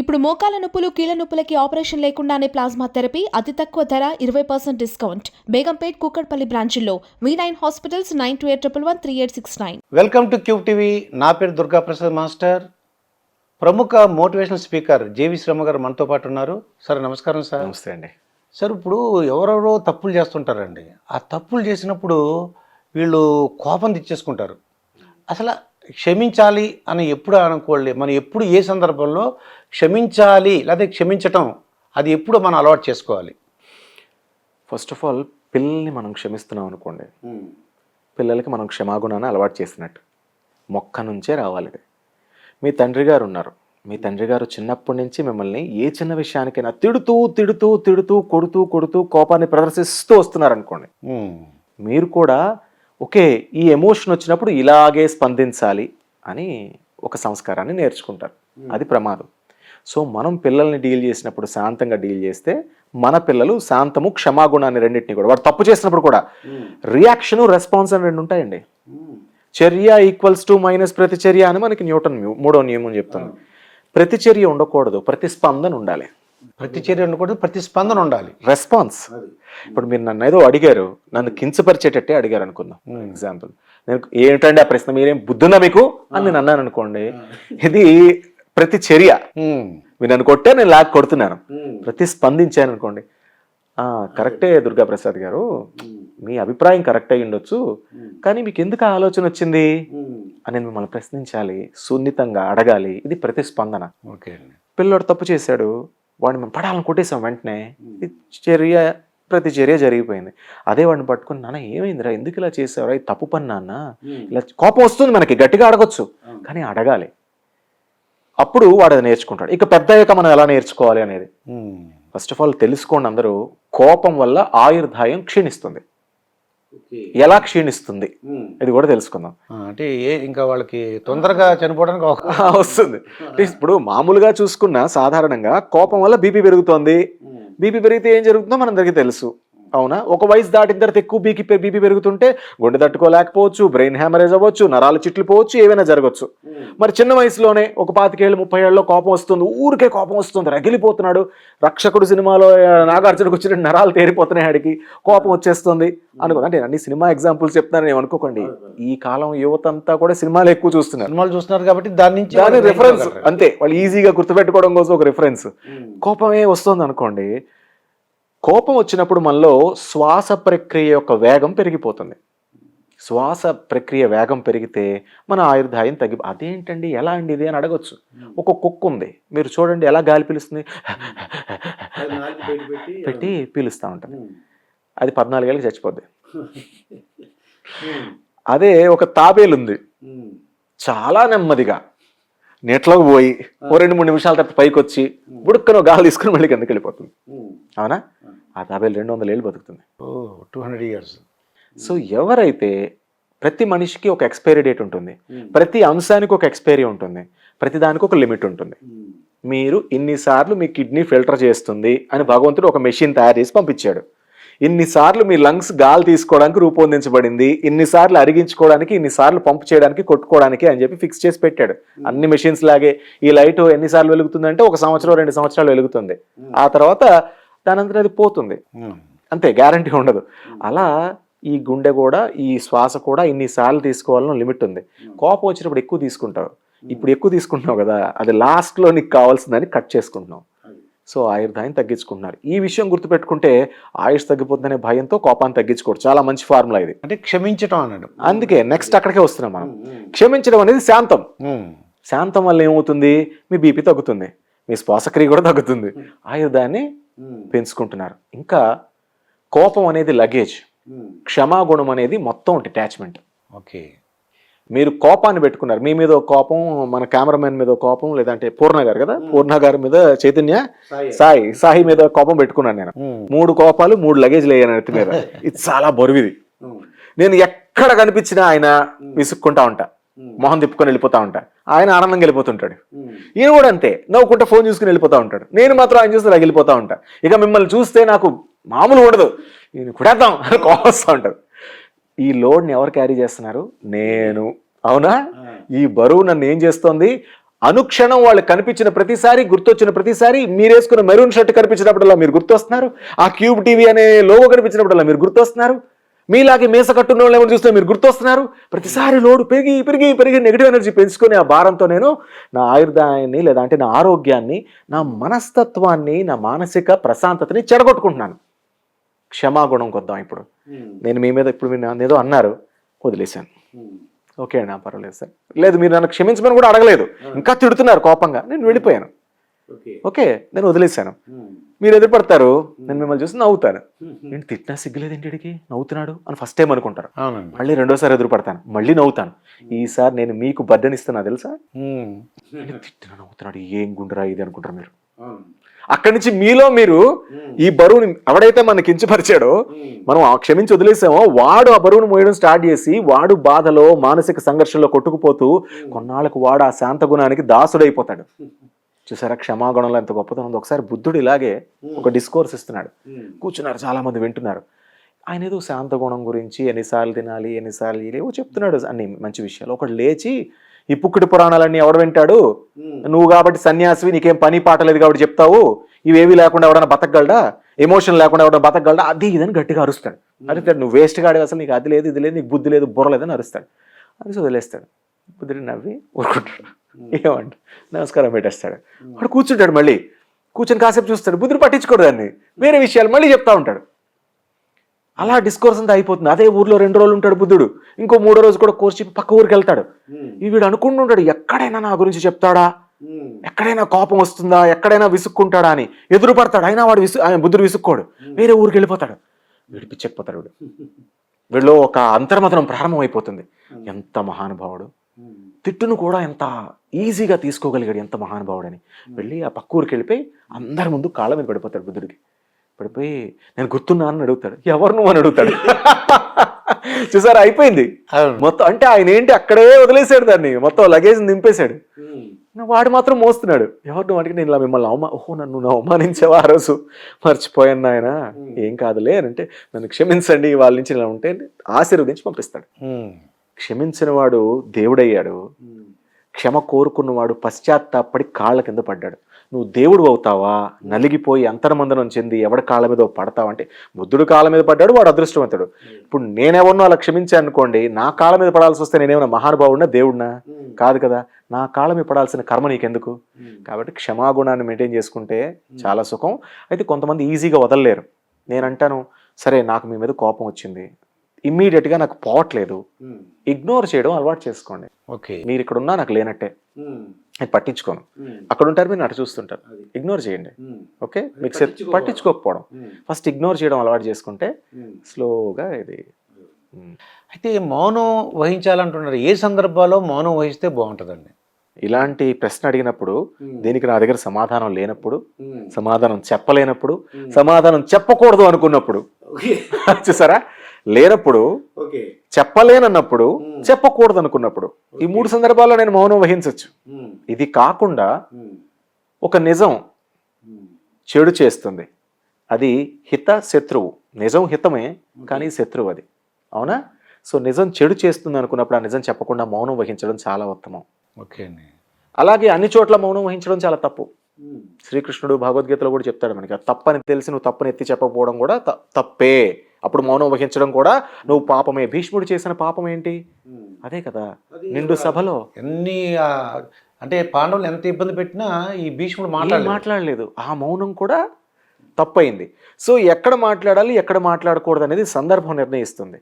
ఇప్పుడు మోకాల నొప్పులు కీళ్ళ నొప్పులకి ఆపరేషన్ లేకుండానే ప్లాస్మా థెరపీ అతి తక్కువ ధర ఇరవై percent discount. Begumpet Kukatpally బ్రాంచుల్లో V nine hospitals nine two eight triple one three eight six nine. Welcome to cube TV. నా పేరు దుర్గా ప్రసాద్ మాస్టర్. ప్రముఖ మోటివేషనల్ స్పీకర్ జేవి శ్రమ గారు మనతో పాటు ఉన్నారు. సార్ నమస్కారం సార్. నమస్తే అండి. సార్ ఇప్పుడు ఎవరెవరో తప్పులు చేస్తుంటారండి. ఆ తప్పులు చేసినప్పుడు వీళ్ళు కోపం తెచ్చేసుకుంటారు. అసలు క్షమించాలి అని ఎప్పుడు అనుకోలే మనం ఎప్పుడు ఏ సందర్భంలో క్షమించాలి లేదా క్షమించటం అది ఎప్పుడు మనం అలవాటు చేసుకోవాలి? ఫస్ట్ ఆఫ్ ఆల్ పిల్లల్ని మనం క్షమిస్తున్నాం అనుకోండి. పిల్లలకి మనం క్షమాగుణాన్ని అలవాటు చేసినట్టు. మొక్క నుంచే రావాలి మీ తండ్రి గారు ఉన్నారు. మీ తండ్రి గారు చిన్నప్పటి నుంచి మిమ్మల్ని ఏ చిన్న విషయానికైనా తిడుతూ తిడుతూ తిడుతూ కొడుతూ కొడుతూ కోపాన్ని ప్రదర్శిస్తూ వస్తున్నారు అనుకోండి ఉమ్. మీరు కూడా ఓకే ఈ ఎమోషన్ వచ్చినప్పుడు ఇలాగే స్పందించాలి అని ఒక సంస్కారాన్ని నేర్చుకుంటారు. అది ప్రమాదం. సో మనం పిల్లల్ని డీల్ చేసినప్పుడు శాంతంగా డీల్ చేస్తే మన పిల్లలు శాంతము క్షమాగుణాన్ని రెండింటిని కూడా వాడు తప్పు చేసినప్పుడు కూడా రియాక్షన్ రెస్పాన్స్ అని రెండు ఉంటాయండి. చర్య ఈక్వల్స్ టు మైనస్ ప్రతిచర్య అని మనకి న్యూటన్ మూడో నియమం చెప్తుంది. ప్రతిచర్య ఉండకూడదు ప్రతిస్పందన ఉండాలి. ప్రతి చర్య ఉండకూడదు ప్రతి స్పందన ఉండాలి. రెస్పాన్స్. ఇప్పుడు మీరు నన్ను ఏదో అడిగారు నన్ను కించపరిచేటట్టే అడిగారు అనుకుందాం ఎగ్జాంపుల్ నేను ఏంటండి ఆ ప్రశ్న? మీరేం బుద్ధుందా మీకు? అని నేను అన్నాను అనుకోండి. ఇది ప్రతి చర్య. మీరు నన్ను కొట్టే నేను లాక్ కొడుతున్నాను. ప్రతి స్పందించాను అనుకోండి. "ఆ, కరెక్టే దుర్గా ప్రసాద్ గారు. మీ అభిప్రాయం కరెక్ట్ అయి ఉండొచ్చు. కానీ మీకు ఎందుకు ఆ ఆలోచన వచ్చింది? అని నేను మిమ్మల్ని ప్రశ్నించాలి సున్నితంగా అడగాలి. ఇది ప్రతిస్పందన. ఓకే పిల్లోడు తప్పు చేశాడు వాడిని మేము పడాలని కొట్టేసాం వెంటనే. చర్య ప్రతి చర్య జరిగిపోయింది. అదే వాడిని పట్టుకుని నాన్న ఏమైందిరా? ఎందుకు ఇలా చేసావురా? ఇది తప్పు పని నాన్న. ఇలా కోపం వస్తుంది మనకి గట్టిగా అడగొచ్చు. కానీ అడగాలి. అప్పుడు వాడు అది నేర్చుకుంటాడు. ఇక పెద్ద అయ్యాక మనం ఎలా నేర్చుకోవాలి అనేది. ఫస్ట్ ఆఫ్ ఆల్ తెలుసుకోండి అందరూ కోపం వల్ల ఆయుర్దాయం క్షీణిస్తుంది. ఎలా క్షీణిస్తుంది? ఇది కూడా తెలుసుకుందాం. అంటే ఏ ఇంకా వాళ్ళకి తొందరగా చనిపోవడానికి వస్తుంది. ఇప్పుడు మామూలుగా చూసుకున్న సాధారణంగా కోపం వల్ల బీపీ పెరుగుతోంది. బీపీ పెరిగితే ఏం జరుగుతుందో మనందరికీ తెలుసు. అవునా? ఒక వయసు దాటిన తర్వాత ఎక్కువ బీపీ బీపీ పెరుగుతుంటే గుండె తట్టుకోలేకపోవచ్చు బ్రెయిన్ హ్యామరేజ్ అవ్వచ్చు నరాలు చిట్లు పోవచ్చు ఏవైనా జరగచ్చు. మరి చిన్న వయసులోనే ఒక పాతికేళ్ళు ముప్పై ఏళ్ళలో కోపం వస్తుంది ఊరికే కోపం వస్తుంది రగిలిపోతున్నాడు. రక్షకుడు సినిమాలో నాగార్జునకు వచ్చిన నరాలు తేరిపోతున్నాయి ఆడికి కోపం వచ్చేస్తుంది అనుకో అంటే అన్ని సినిమా ఎగ్జాంపుల్స్ చెప్తున్నాను నేను అనుకోకండి ఈ కాలం యువత అంతా కూడా సినిమాలు ఎక్కువ చూస్తున్నారు. సినిమాలు చూస్తున్నారు కాబట్టి దాని నుంచి దాని రిఫరెన్స్. అంతే. వాళ్ళు ఈజీగా గుర్తుపెట్టుకోవడం కోసం ఒక రిఫరెన్స్ కోపమే వస్తుంది అనుకోండి కోపం వచ్చినప్పుడు మనలో శ్వాస ప్రక్రియ యొక్క వేగం పెరిగిపోతుంది. శ్వాస ప్రక్రియ వేగం పెరిగితే మన ఆయుర్దాయం తగ్గి అదేంటండి? ఎలా అండి ఇది? అని అడగొచ్చు. ఒక కుక్క ఉంది. మీరు చూడండి ఎలా గాలి పీలుస్తుంది. పెట్టి పీలుస్తూ ఉంటుంది. అది పద్నాలుగేళ్ళకి చచ్చిపోద్ది. అదే ఒక తాబేలు ఉంది. చాలా నెమ్మదిగా నీటిలోకి పోయి ఓ రెండు మూడు నిమిషాల తర్వాత పైకి వచ్చి బుడుక్కను గాలి తీసుకుని మళ్ళీ కిందకి వెళ్ళిపోతుంది. అవునా? ఆ తాబేలు రెండు వందల ఏళ్ళు బతుకుతుంది. Oh two hundred years. So ఎవరైతే ప్రతి మనిషికి ఒక ఎక్స్పైరీ డేట్ ఉంటుంది ప్రతి అంశానికి ఒక ఎక్స్పైరీ ఉంటుంది ప్రతి దానికి ఒక లిమిట్ ఉంటుంది. మీరు ఇన్నిసార్లు మీ కిడ్నీ ఫిల్టర్ చేస్తుంది అని భగవంతుడు ఒక మెషిన్ తయారు చేసి పంపించాడు. ఇన్నిసార్లు మీ లంగ్స్ గాలి తీసుకోవడానికి రూపొందించబడింది ఇన్నిసార్లు అరిగించుకోవడానికి ఇన్నిసార్లు పంపు చేయడానికి కొట్టుకోవడానికి అని చెప్పి ఫిక్స్ చేసి పెట్టాడు. అన్ని మెషిన్స్ లాగే ఈ లైట్ ఎన్నిసార్లు వెలుగుతుందంటే ఒక సంవత్సరం రెండు సంవత్సరాలు వెలుగుతుంది. ఆ తర్వాత దానంతరం అది పోతుంది. అంతే గ్యారంటీ ఉండదు. అలా ఈ గుండె కూడా ఈ శ్వాస కూడా ఇన్నిసార్లు తీసుకోవాలని లిమిట్ ఉంది. కోపం వచ్చినప్పుడు ఎక్కువ తీసుకుంటావు. ఇప్పుడు ఎక్కువ తీసుకుంటున్నావు కదా అది లాస్ట్లో నీకు కావాల్సిందని కట్ చేసుకుంటున్నావు. సో ఆయుర్దాయం తగ్గించుకుంటున్నారు. ఈ విషయం గుర్తుపెట్టుకుంటే ఆయుష్ తగ్గిపోతుందనే భయంతో కోపాన్ని తగ్గించుకోవచ్చు చాలా మంచి ఫార్ములా ఇది. అంటే క్షమించటం అన్నాడు. అందుకే నెక్స్ట్ అక్కడికే వస్తున్నాం మనం. క్షమించడం అనేది శాంతం. శాంతం వల్ల ఏమవుతుంది? మీ బీపీ తగ్గుతుంది. మీ శ్వాసక్రియ కూడా తగ్గుతుంది. ఆయుర్దాన్ని పెంచుకుంటున్నారు. ఇంకా కోపం అనేది లగేజ్ క్షమాగుణం అనేది మొత్తం అటాచ్మెంట్ ఓకే. మీరు కోపాన్ని పెట్టుకున్నారు. మీ మీద కోపం మన కెమెరామెన్ మీద కోపం లేదంటే పూర్ణ గారు కదా? పూర్ణ గారి మీద చైతన్య సాయి. సాయి. మీద కోపం పెట్టుకున్నాను నేను. మూడు కోపాలు మూడు లగేజ్ లేయని నెత్తి మీద. ఇది చాలా బరువిది. నేను ఎక్కడ కనిపించినా ఆయన విసుక్కుంటా ఉంటా. మొహం తిప్పుకొని వెళ్ళిపోతా ఉంటా. ఆయన ఆనందంగా వెళ్ళిపోతుంటాడు. ఈయన కూడా అంతే. నవ్వుకుంటే ఫోన్ చూసుకుని వెళ్ళిపోతా ఉంటాడు. నేను మాత్రం ఆయన చూస్తే వెళ్ళిపోతా ఉంటా. ఇక మిమ్మల్ని చూస్తే నాకు మామూలు ఉండదు. ఈయన కుడేద్దాం అని కోపం వస్తూ ఉంటారు ఈ లోడ్ని ఎవరు క్యారీ చేస్తున్నారు? నేను. అవునా? ఈ బరువు నన్ను ఏం చేస్తోంది? అనుక్షణం వాళ్ళు కనిపించిన ప్రతిసారి గుర్తొచ్చిన ప్రతిసారి మీరు వేసుకున్న మెరూన్ షర్ట్ కనిపించినప్పుడల్లా మీరు గుర్తొస్తున్నారు? ఆ క్యూబ్ టీవీ అనే లోగో కనిపించినప్పుడల్లా మీరు గుర్తొస్తున్నారు? మీలాగే మేస కట్టున్న వాళ్ళు ఏమైనా చూస్తే మీరు గుర్తొస్తున్నారు? ప్రతిసారి లోడు పెరిగి పెరిగి పెరిగి నెగిటివ్ ఎనర్జీ పెంచుకొని ఆ భారంతో నేను నా ఆయుర్దాయాన్ని లేదా అంటే నా ఆరోగ్యాన్ని నా మనస్తత్వాన్ని నా మానసిక ప్రశాంతతని చెడగొట్టుకుంటున్నాను. క్షమాగుణం కొద్దాం ఇప్పుడు. నేను మీ మీద ఇప్పుడు మీరు ఏదో అన్నారు వదిలేశాను. ఓకే అండి ఆ పర్వాలేదు సార్. లేదు మీరు నన్ను క్షమించమని కూడా అడగలేదు. ఇంకా తిడుతున్నారు కోపంగా. నేను వెళ్ళిపోయాను. ఓకే నేను వదిలేశాను. మీరు ఎదురుపడతారు నేను మిమ్మల్ని చూసి నవ్వుతాను. నేను తిట్టినా సిగ్గులేదు ఏంటికి నవ్వుతున్నాడు? అని ఫస్ట్ టైం అనుకుంటారు. మళ్ళీ రెండోసారి ఎదురుపడతాను. మళ్ళీ నవ్వుతాను. ఈసారి నేను మీకు బర్డెన్ ఇస్తున్నా తెలుసా? తిట్టినా నవ్వుతున్నాడు? ఏం గుండ్రా ఇది? అనుకుంటారు మీరు. అక్కడి నుంచి మీలో మీరు ఈ బరువుని ఎవడైతే మన కించపరిచాడో మనం ఆ క్షమించి వదిలేసామో వాడు ఆ బరువును మోయడం స్టార్ట్ చేసి వాడు బాధలో మానసిక సంఘర్షణలో కొట్టుకుపోతూ కొన్నాళ్ళకు వాడు ఆ శాంత గుణానికి దాసుడైపోతాడు. చూసారా? క్షమాగుణంలో ఎంత గొప్పతనం ఉందో. ఒకసారి బుద్ధుడు ఇలాగే ఒక డిస్కోర్స్ ఇస్తున్నాడు. కూర్చున్నారు చాలా మంది వింటున్నారు. ఆయన ఏదో శాంత గుణం గురించి ఎన్నిసార్లు తినాలి ఎన్నిసార్లు ఏవో చెప్తున్నాడు అన్ని మంచి విషయాలు. ఒకడు లేచి ఈ పుక్కుటి పురాణాలన్నీ ఎవడు వింటాడు? నువ్వు కాబట్టి సన్యాసివి నీకేం పని పాట లేదు కాబట్టి చెప్తావు? ఇవేవి లేకుండా ఎవడన్నా బతకగలడా? ఎమోషన్ లేకుండా ఎవడన్నా బతకగలడా? అది ఇదని గట్టిగా అరుస్తాడు. అరుస్తాడు నువ్వు వేస్ట్ గాడి అసలు నీకు అది లేదు ఇది లేదు నీకు బుద్ధి లేదు బుర్ర లేదని అరుస్తాడు. అరిసి వదిలేస్తాడు. బుద్ధుడు నవ్వి ఊరుకుంటాడు. ఏమంట నమస్కారం పెట్టేస్తాడు. వాడు కూర్చుంటాడు మళ్ళీ. కూర్చొని కాసేపు చూస్తాడు. బుద్ధుడు పట్టించుకోడు దాన్ని. వేరే విషయాలు మళ్ళీ చెప్తా ఉంటాడు. అలా డిస్కోర్స్ అంతా అయిపోతుంది. అదే ఊర్లో రెండు రోజులు ఉంటాడు బుద్ధుడు. ఇంకో మూడో రోజు కూడా కోర్స్ చెప్పి పక్క ఊరికి వెళ్తాడు. ఈ వీడు అనుకుంటుంటాడు ఎక్కడైనా నా గురించి చెప్తాడా? ఎక్కడైనా కోపం వస్తుందా? ఎక్కడైనా విసుక్కుంటాడా? అని ఎదురు పడతాడు అయినా వాడు విసు బుద్ధుడు విసుక్కోడు. వేరే ఊరికి వెళ్ళిపోతాడు. వీడు పిచ్చెక్కిపోతాడు వీడు. వీడిలో ఒక అంతర్మతనం ప్రారంభం అయిపోతుంది. ఎంత మహానుభావుడు. తిట్టును కూడా ఎంత ఈజీగా తీసుకోగలిగాడు ఎంత మహానుభావుడని. వెళ్ళి ఆ పక్క ఊరికి వెళ్ళిపోయి అందరి ముందు కాళ్ళ మీద పడిపోతాడు బుద్ధుడికి. పడిపోయి నేను గుర్తున్నాను అని అడుగుతాడు. ఎవరు నువ్వు అని అడుగుతాడు. చూసారా అయిపోయింది. మొత్తం అంటే ఆయన ఏంటి అక్కడే వదిలేశాడు దాన్ని. మొత్తం లగేజ్ నింపేశాడు వాడు మాత్రం మోస్తున్నాడు. ఎవరు నువ్వు అడిగి నేను ఇలా మిమ్మల్ని అవమా ఓహో నన్ను నువ్వు అవమానించావా ఆ రోజు? మర్చిపోయాను నాయన. ఏం కాదులే అని అంటే నన్ను క్షమించండి వాళ్ళ నుంచి ఇలా ఉంటే ఆశీర్వదించి పంపిస్తాడు. ఉమ్. క్షమించిన వాడు దేవుడయ్యాడు క్షమ కోరుకున్నవాడు పశ్చాత్తాపడి కాళ్ళ కింద పడ్డాడు. నువ్వు దేవుడు అవుతావా? నలిగిపోయి అంతర్మందనం చెంది ఎవడి కాళ్ళ మీద పడతావా అంటే బుద్ధుడు కాళ్ళ మీద పడ్డాడు వాడు అదృష్టవంతుడు. ఇప్పుడు నేనెవరినో అలా క్షమించాను అనుకోండి నా కాళ్ళ మీద పడాల్సి వస్తే నేనేమన్నా మహానుభావుడినా దేవుడినా? కాదు కదా. నా కాళ్ళ మీద పడాల్సిన కర్మ నీకెందుకు? కాబట్టి క్షమాగుణాన్ని మెయింటైన్ చేసుకుంటే చాలా సుఖం. అయితే కొంతమంది ఈజీగా వదలలేరు. నేను అంటాను సరే నాకు మీ మీద కోపం వచ్చింది. ఇమ్మీడియట్గా నాకు పోవట్లేదు. ఇగ్నోర్ చేయడం అలవాటు చేసుకోండి. ఓకే. మీరు ఇక్కడ ఉన్నా నాకు లేనట్టే. నేను పట్టించుకోను. అక్కడ ఉంటారు మీరు అటు చూస్తుంటారు. ఇగ్నోర్ చేయండి. ఓకే? మీకు సెట్ పట్టించుకోకపోవడం. ఫస్ట్ ఇగ్నోర్ చేయడం అలవాటు చేసుకుంటే స్లోగా ఇది. అయితే మౌనం వహించాలంటున్నారు. ఏ సందర్భాల్లో మౌనం వహిస్తే బాగుంటుందండి? ఇలాంటి ప్రశ్న అడిగినప్పుడు దీనికి నా దగ్గర సమాధానం లేనప్పుడు సమాధానం చెప్పలేనప్పుడు సమాధానం చెప్పకూడదు అనుకున్నప్పుడు. చూసారా? లేనప్పుడు చెప్పలేనన్నప్పుడు చెప్పకూడదు అనుకున్నప్పుడు ఈ మూడు సందర్భాల్లో నేను మౌనం వహించవచ్చు ఇది కాకుండా ఒక నిజం చెడు చేస్తుంది. అది హిత శత్రువు. నిజం హితమే కానీ శత్రువు అది. అవునా? సో నిజం చెడు చేస్తుంది అనుకున్నప్పుడు ఆ నిజం చెప్పకుండా మౌనం వహించడం చాలా ఉత్తమం. ఓకే అండి. అలాగే అన్ని చోట్ల మౌనం వహించడం చాలా తప్పు. శ్రీకృష్ణుడు భగవద్గీతలో కూడా చెప్తాడు మనకి తప్పని తెలిసి నువ్వు తప్పని ఎత్తి చెప్పకపోవడం కూడా తప్పే. అప్పుడు మౌనం వహించడం కూడా నువ్వు పాపమే. భీష్ముడు చేసిన పాపం ఏంటి? అదే కదా. నిండు సభలో. ఎన్ని అంటే పాండవులు ఎంత ఇబ్బంది పెట్టినా ఈ భీష్ముడు ఏం మాట్లాడలేదు. మాట్లాడలేదు. ఆ మౌనం కూడా తప్పైంది. సో ఎక్కడ మాట్లాడాలి ఎక్కడ మాట్లాడకూడదు అనేది సందర్భం నిర్ణయిస్తుంది.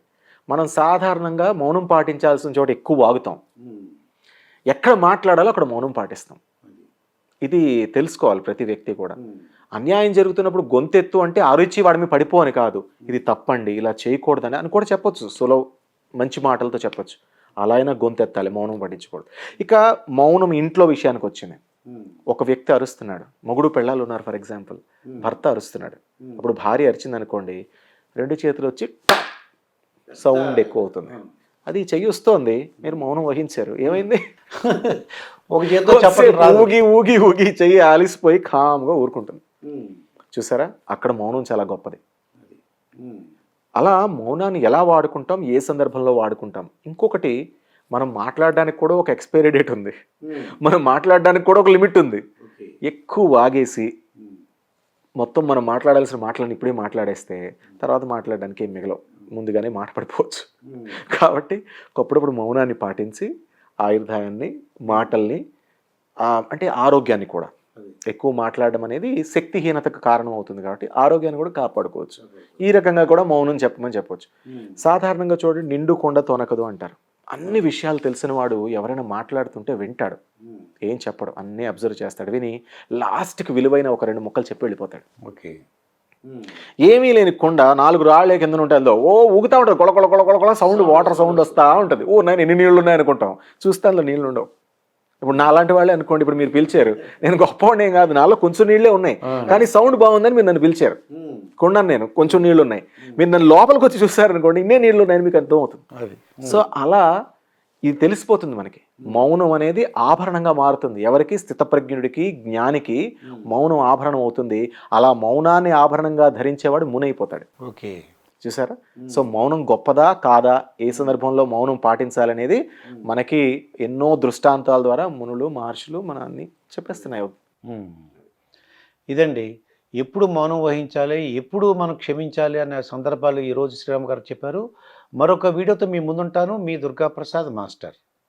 మనం సాధారణంగా మౌనం పాటించాల్సిన చోట ఎక్కువ వాగుతాం ఎక్కడ మాట్లాడాలో అక్కడ మౌనం పాటిస్తాం. ఇది తెలుసుకోవాలి ప్రతి వ్యక్తి కూడా. అన్యాయం జరుగుతున్నప్పుడు గొంతెత్తు అంటే అరుచి వాడి మీద పడిపో అని కాదు. ఇది తప్పండి ఇలా చేయకూడదని అని కూడా చెప్పొచ్చు. సులవ్ మంచి మాటలతో చెప్పొచ్చు. అలా అయినా గొంతెత్తాలి మౌనం పట్టించకూడదు ఇక మౌనం ఇంట్లో విషయానికి వచ్చింది. ఒక వ్యక్తి అరుస్తున్నాడు. మొగుడు పెళ్ళాలు ఉన్నారు ఫర్ ఎగ్జాంపుల్. భర్త అరుస్తున్నాడు. అప్పుడు భార్య అరిచింది అనుకోండి రెండు చేతులు వచ్చి సౌండ్ ఎక్కువ అవుతుంది. అది చెయ్యి వస్తోంది మీరు మౌనం వహించారు. ఏమైంది? ఒక చేతితో ఊగి ఊగి ఊగి చెయ్యి ఆలిసిపోయి కామ్గా ఊరుకుంటుంది. చూసారా? అక్కడ మౌనం చాలా గొప్పది. అలా మౌనాన్ని ఎలా వాడుకుంటాం? ఏ సందర్భంలో వాడుకుంటాం? ఇంకొకటి మనం మాట్లాడడానికి కూడా ఒక ఎక్స్పైరీ డేట్ ఉంది. మనం మాట్లాడడానికి కూడా ఒక లిమిట్ ఉంది. ఎక్కువ వాగేసి మొత్తం మనం మాట్లాడాల్సిన మాటలను ఇప్పుడే మాట్లాడేస్తే తర్వాత మాట్లాడడానికి ఏం మిగలవు. ముందుగానే మాట పడిపోవచ్చు. కాబట్టి అప్పుడప్పుడు మౌనాన్ని పాటించి ఆయుర్దాయాన్ని మాటల్ని అంటే ఆరోగ్యాన్ని కూడా. ఎక్కువ మాట్లాడడం అనేది శక్తిహీనతకు కారణం అవుతుంది కాబట్టి ఆరోగ్యాన్ని కూడా కాపాడుకోవచ్చు. ఈ రకంగా కూడా మౌనం చెప్పమని చెప్పొచ్చు. సాధారణంగా చూడండి నిండు కొండ తొనకదు అంటారు. అన్ని విషయాలు తెలిసిన వాడు ఎవరైనా మాట్లాడుతుంటే వింటాడు. ఏం చెప్పడు అన్నీ అబ్జర్వ్ చేస్తాడు. విని లాస్ట్కి విలువైన ఒక రెండు ముక్కలు చెప్పి వెళ్ళిపోతాడు. ఓకే. ఏమీ లేని కొండ నాలుగు రాళ్ళే కింద ఉంటే అందులో ఓ ఊగుతా ఉంటుంది. కొల కొల కొల కొల సౌండ్ వాటర్ సౌండ్ వస్తూ ఉంటుంది. ఓ నేను ఎన్ని నీళ్ళు ఉన్నాయి అనుకుంటాం చూస్తే అందులో నీళ్ళు ఉండవు. ఇప్పుడు నా అలాంటి వాళ్ళే అనుకోండి ఇప్పుడు మీరు పిలిచారు. నేను గొప్పవాడిని ఏం కాదు నాలో కొంచెం నీళ్ళే ఉన్నాయి. కానీ సౌండ్ బాగుందని మీరు నన్ను పిలిచారు. కొన్నాను నేను కొంచెం నీళ్ళు ఉన్నాయి. మీరు నన్ను లోపలికి వచ్చి చూస్తారనుకోండి ఇన్నే నీళ్ళు ఉన్నాయని మీకు అర్థం అవుతుంది. సో అలా ఇది తెలిసిపోతుంది మనకి. మౌనం అనేది ఆభరణంగా మారుతుంది. ఎవరికి? స్థితప్రజ్ఞుడికి జ్ఞానికి మౌనం ఆభరణం అవుతుంది. అలా మౌనాన్ని ఆభరణంగా ధరించేవాడు మునైపోతాడు. ఓకే. చూసారా? సో మౌనం గొప్పదా కాదా? ఏ సందర్భంలో మౌనం పాటించాలనేది మనకి ఎన్నో దృష్టాంతాల ద్వారా మునులు మహర్షులు మన అన్ని చెప్పేస్తున్నాయి. ఇదండి. ఎప్పుడు మౌనం వహించాలి? ఎప్పుడు మనం క్షమించాలి? అనే సందర్భాలు ఈరోజు శ్రీరామ్ గారు చెప్పారు. మరొక వీడియోతో మీ ముందుంటాను. మీ దుర్గా ప్రసాద్ మాస్టర్.